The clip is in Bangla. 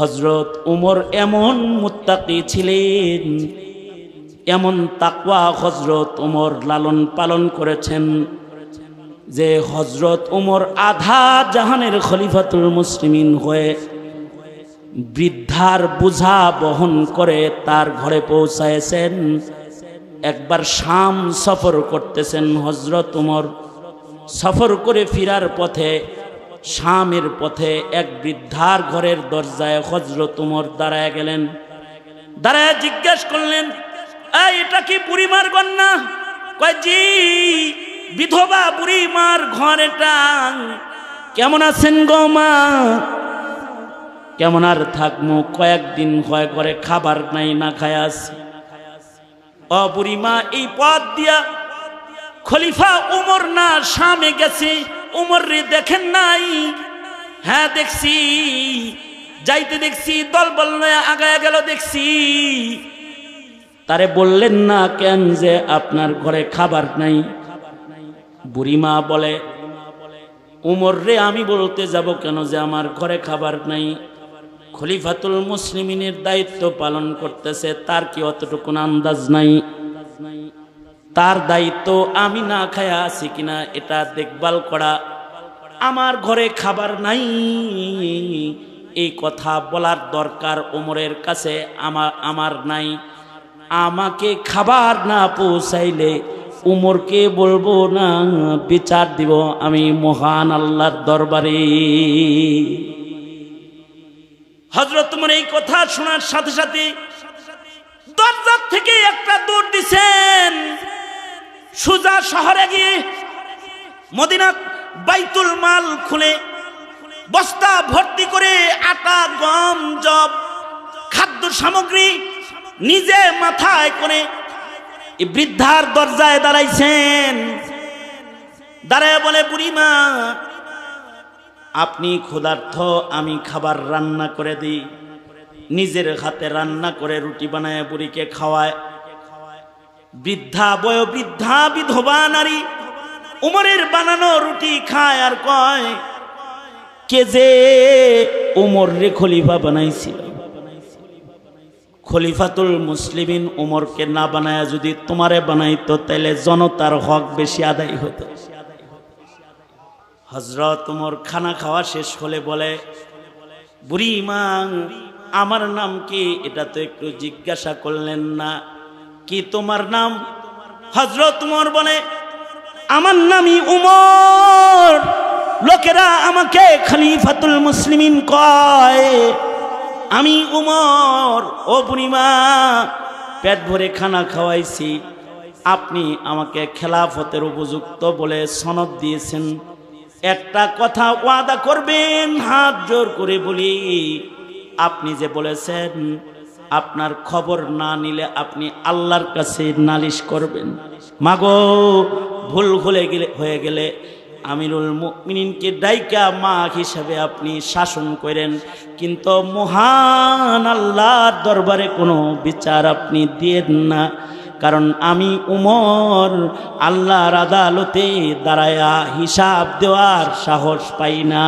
হজরত উমর এমন মুত্তাকি ছিলেন, এমন তাকওয়া হজরত উমর লালন পালন করেছেন যে হজরত উমর আধা জাহানের খলিফাতুল মুসলিমিন হয়ে বৃদ্ধার বোঝা বহন করে তার ঘরে পৌঁছায়ছেন একবার শাম সফর করতেছেন হজরত উমর। সফর করে ফিরার পথে শামের পথে এক বৃদ্ধার ঘরের দরজায় হজরত উমর দাঁড়ায় গেলেন। দাঁড়ায় জিজ্ঞেস করলেন এটা কি বুড়িমার কন্যা কয়, জি, বিধবা বুড়িমার ঘর এটা। কেমন আছেন গো মা? কেমন আর থাকমু, কয়েকদিন হয় করে খাবার নাই, না খায় আছি। ও বুড়িমা এই পথ দিয়া খলিফা উমর না সামে গেছে? উমর রে দেখেন নাই? হ্যাঁ দেখছি। যাইতে দেখছি দল বল আগায় গেল দেখছি। তারে বললেন না কেন যে আপনার ঘরে খাবার নাই? বুড়িমা বলে উমর রে আমি বলতে যাব কেন যে আমার ঘরে খাবার নাই? খলিফাতুল মুসলিমিনের দায়িত্ব পালন করতেছে, তার কি অতটুকুন আন্দাজ নাই? তার দায়িত্ব আমি না খায়া আছি কিনা এটা দেখভাল করা। আমার ঘরে খাবার নাই। এই কথা বলার দরকার ওমরের কাছে আমার আমার নাই। আমাকে খাবার না পৌঁছাইলে উমরকে বলব না, বিচার দিব আমি মহান আল্লাহর দরবারে। হজরত তোমার এই কথা শোনার সাথে সাথে দরজার থেকে একটা দৌড় দিছেন। সুজা শহরে গিয়ে মদিনা বাইতুল মাল খুলে বস্তা ভর্তি করে আটা, গম, জব, খাদ্য সামগ্রী নিজে মাথায় করে বৃদ্ধার দরজায় দাঁড়াইছেন। দাঁড়ায় বলে, বুড়িমা, আপনি ক্ষুধার্থ আমি খাবার রান্না করে দিই। নিজের হাতে রান্না করে রুটি বানায় বুড়িকে খাওয়ায়। বৃদ্ধা বয় বৃদ্ধা বিধবা নারী, উমরের বানানো রুটি খায় আর কয়, কে যে উমর রে খলিফা বানাইছিল? খলিফাতুল মুসলিমিন উমরকে না বানায় যদি তোমারে বানাইতো, তাইলে জনতার হক বেশি আদায় হতো। হজরত উমর খানা খাওয়া শেষ হলে বলে, বুড়ি মা আমার নাম কি? এটা তো একটু জিজ্ঞাসা করলেন না। কি তোমার নাম? হজরত উমর বলে, আমার নামই উমর। লোকেরা আমাকে খলিফাতুল মুসলিমিন কয়, আমি উমর। ও বুড়িমা, পেট ভরে খানা খাওয়াইছি। আপনি আমাকে খেলাফতের উপযুক্ত বলে সনদ দিয়েছেন। একটা কথা ওয়াদা করবেন, হাত জোর করে বলি। আপনি যে বলেছেন আপনার খবর না নিলে আপনি আল্লাহর কাছে নালিশ করবেন। মাগো, ভুল হলে গেলে, হয়ে গেলে আমিরুল মুমিনিনকে ডাইকা মা হিসাবে আপনি শাসন করেন। কিন্তু মহান আল্লাহর দরবারে কোনো বিচার আপনি দিয়েন না। কারণ আমি উমর, আল্লাহর আদালতে দাঁড়ায়া হিসাব দেওয়ার সাহস পাই না।